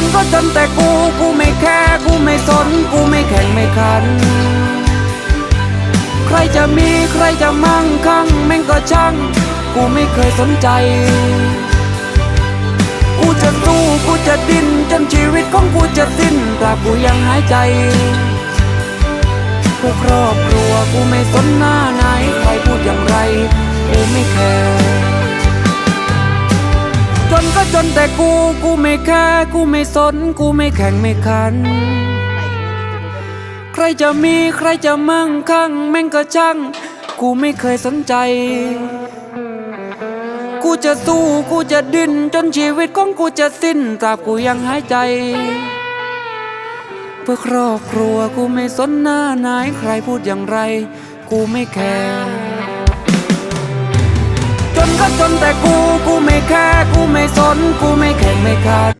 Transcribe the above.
นก็จนแต่กู กูไม่แค่กูไม่สน กูไม่แข่งไม่ขัน ใครจะมีใครจะมั่งคั่งแม่งก็ช่าง กูไม่เคยสนใจ กูจะสู้กูจะดิ้นจนชีวิตของกูจะสิ้นตราบกูยังหายใจเพื่อครอบครัวกูไม่สนหน้าไหนใครพูดอย่างไร กูไม่แคร์ ก็จนแต่กูกูไม่แค่กูไม่สน กูไม่แข่งไม่ขัน ใครจะมีใครจะมั่งคั่ง แม่งก็ช่าง กูไม่เคยสนใจ กูจะสู้กูจะดิ้นจนชีวิตของกูจะสิ้นตราบกูยังหายใจ เพื่อครอบครัวกูไม่สนหน้าไหนใครพูดอย่างไร กูไม่แคร์จนก็จนแต่กู แค่กูไม่สนกูไม่แข่งไม่ขาด